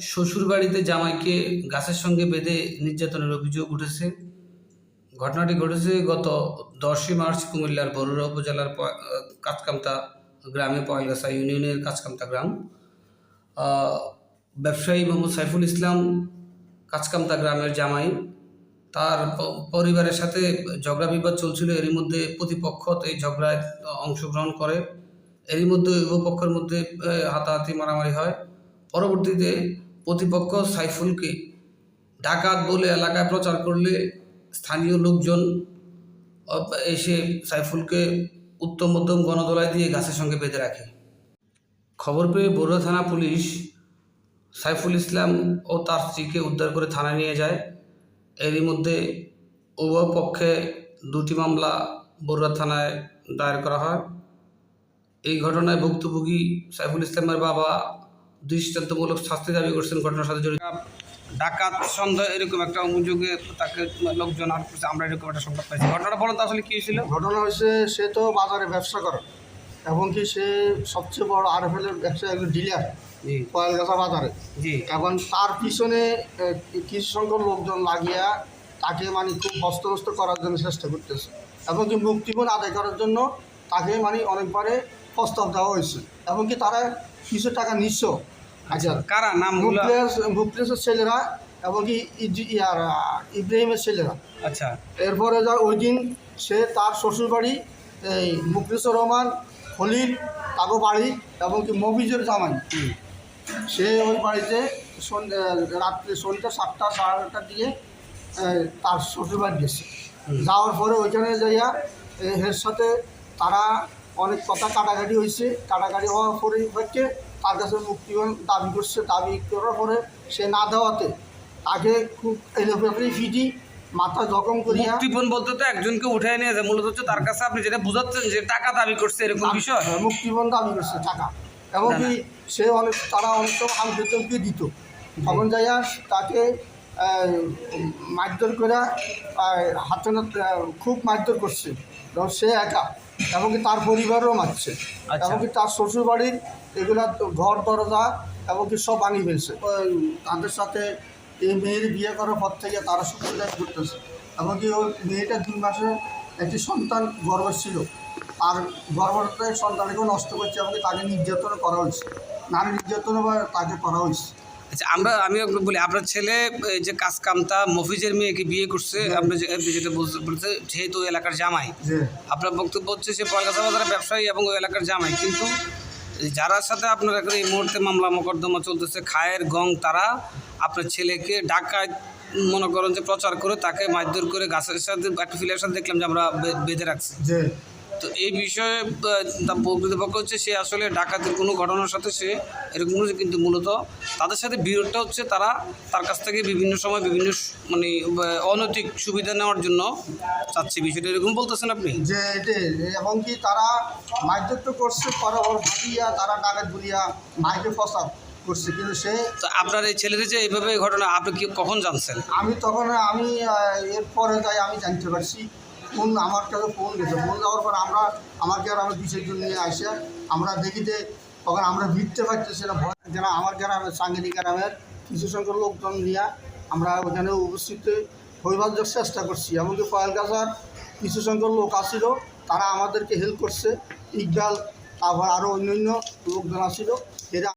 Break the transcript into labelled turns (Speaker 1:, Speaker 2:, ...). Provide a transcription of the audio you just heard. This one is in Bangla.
Speaker 1: শ্বশুর বাড়িতে জামাইকে গাছের সঙ্গে বেঁধে নির্যাতনের অভিযোগ উঠেছে। ঘটনাটি ঘটেছে গত দশই মার্চ কুমিল্লার বরুড়া উপজেলার কাঁচকামতা গ্রামে পয়েলগাছা ইউনিয়নের কাঁচকামতা গ্রাম। আহ, ব্যবসায়ী মোহাম্মদ সাইফুল ইসলাম কাঁচকামতা গ্রামের জামাই। তার পরিবারের সাথে ঝগড়া বিবাদ চলছিল। এরই মধ্যে প্রতিপক্ষ এই ঝগড়ায় অংশগ্রহণ করে। এরই মধ্যে উভয় পক্ষের মধ্যে হাতাহাতি মারামারি হয়। পরবর্তীতে প্রতিপক্ষ সাইফুলকে ডাকাত বলে এলাকায় প্রচার করলে স্থানীয় লোকজন এসে সাইফুলকে উত্তম মধ্যম গণদোলায় দিয়ে গাছের সঙ্গে বেঁধে রাখে। খবর পেয়ে বড়ুয়া থানা পুলিশ সাইফুল ইসলাম ও তার স্ত্রীকে উদ্ধার করে থানায় নিয়ে যায়। এরই মধ্যে উভয় পক্ষে দুটি মামলা বড়ুয়া থানায় দায়ের করা হয়। এই ঘটনায় ভুক্তভোগী সাইফুল ইসলামের বাবা দৃষ্টান্তমূলক শাস্তি দাবি করছেন ঘটনার সাথে জড়িত। ডাকাত সন্দেহ এরকম একটা অভিযোগে তাকে লোকজন আর করছে আমরা এরকম একটা সংবাদ পাইছি। ঘটনাটা বলেন তো আসলে কী হয়েছিল?
Speaker 2: ঘটনা হয়েছে সে তো বাজারে ব্যবসা করে এবং কি সে সবচেয়ে বড় আরএফএলের ব্যবসা একজন ডিলার
Speaker 1: জি।
Speaker 2: কয়েলগাছা বাজারে।
Speaker 1: জি।
Speaker 2: এখন তার পিছনে কিছু সংখ্যক লোকজন লাগিয়া তাকে মানে খুব হস্তনস্ত করার জন্য চেষ্টা করতেছে। এবং কি মুক্তিপণ আদায় করার জন্য তাকে মানে অনেকবারে প্রস্তাব দেওয়া হয়েছে। এবং কি তারা কিছু টাকা নিঃস্ব আচ্ছা
Speaker 1: কারা?
Speaker 2: মুখলেস মুখলেসের ছেলেরা এবং কি আহ, ইব্রাহিমের ছেলেরা।
Speaker 1: আচ্ছা।
Speaker 2: এরপরে যা ওই দিন সে তার শ্বশুরবাড়ি এই মুখলিসুর রহমান খলিল তাগো বাড়ি এবং কি মফিজুর জামাই। সে ওই বাড়িতে সন্ধ্যে রাত্রে সন্ধ্যা সাতটা সাড়ে আটটার দিকে তার শ্বশুরবাড়ি গেছে। যাওয়ার পরে ওইখানে যাইয়া এর সাথে তারা অনেক কথা কাটাকাটি হয়েছে কাটাকাটি হওয়ার পরে হচ্ছে তার কাছে মুক্তিপণ দাবি করছে দাবি করার পরে সে না দেওয়াতে তাকে খুব এলোপেপরি ফিটি মাথা জখম করিয়া
Speaker 1: মুক্তিপণ বলতে তো একজনকে উঠে নিয়ে যায় মূলত হচ্ছে তার কাছে আপনি যেটা বুঝাচ্ছেন যে টাকা দাবি করছে এরকম বিষয়।
Speaker 2: হ্যাঁ, মুক্তিপণ দাবি করছে টাকা। এমনকি সে অনেক তারা অনেক সময় আম বেতনকে দিত। তখন যাইয়া তাকে মারধর করে হাতে খুব মারধর করছে। সে একা এমনকি তার পরিবারও মারছে।
Speaker 1: আচ্ছা।
Speaker 2: এমনকি তার শ্বশুর বাড়ির এগুলা ঘর দরজা এমনকি সব ভাঙি ফেলছে। তাদের সাথে এই মেয়ের বিয়ে করার পর থেকে তারা সুবিধা করতেছে এমনকি ওই মেয়েটা দুই মাসে একটি সন্তান গর্ভ ছিল। আর গর্ভতে সন্তানকেও নষ্ট করছে এমনকি তাকে নির্যাতন করা হয়েছে। নারী নির্যাতন বা তাকে করা হয়েছে।
Speaker 1: আচ্ছা আমরা আমি বলি আপনার ছেলে যে কাজ কামতা মফিজের মেয়েকে বিয়ে করছে আপনি যেটা বলতে যেহেতু ওই এলাকার জামাই আপনার বক্তব্য হচ্ছে সে পয়গাছা বাজারের ব্যবসায়ী এবং ওই এলাকার জামাই কিন্তু যারা সাথে আপনার এখন এই মুহূর্তে মামলা মোকদ্দমা চলতেছে খায়ের গং তারা আপনার ছেলেকে ডাকায় মনে করেন যে প্রচার করে তাকে মারধর করে গাছের সাথে একটা ফিলের সাথে দেখলাম যে আমরা বেঁধে রাখছি। তো এই বিষয়ে তার প্রকৃতপক্ষ হচ্ছে সে আসলে ডাকাতির কোনো ঘটনার সাথে সে এরকম কিন্তু মূলত তাদের সাথে বিরোধটা হচ্ছে তারা তার কাছ থেকে বিভিন্ন সময় বিভিন্ন মানে অনৈতিক সুবিধা নেওয়ার জন্য চাচ্ছে। বিষয়টা এরকম বলতেছেন আপনি?
Speaker 2: যে এবং কি তারা মারধর তো করছে পরে ওর ভাবিয়া তারা ডাকাত বলিয়া মাইকে ফসা করছে কিন্তু সে
Speaker 1: তো আপনার এই ছেলের যে এইভাবে এই ঘটনা আপনি কি কখন জানছেন?
Speaker 2: আমি তখন আমি এরপরে তাই আমি জানতে পারছি। ফোন, আমার কাছে ফোন গেছে। ফোন যাওয়ার পর আমরা, আমাকে আর আমার বিশেষ জন নিয়ে আসে। আমরা দেখিতে, তখন আমরা ভিড়তে পারতেছি না, ভয় যেন আমার গ্রামের সাঙ্গিনী গ্রামের কিছু সংখ্যক লোকজন নিয়ে আমরা ওখানে উপস্থিত। হইবার জন্য চেষ্টা করছি, এমনকি পয়েলগাছার কিছু সংখ্যক লোক আসছিল তারা আমাদেরকে হেল্প করছে। ইকবাল, তারপর আরও অন্যান্য লোকজন আসছিল এরা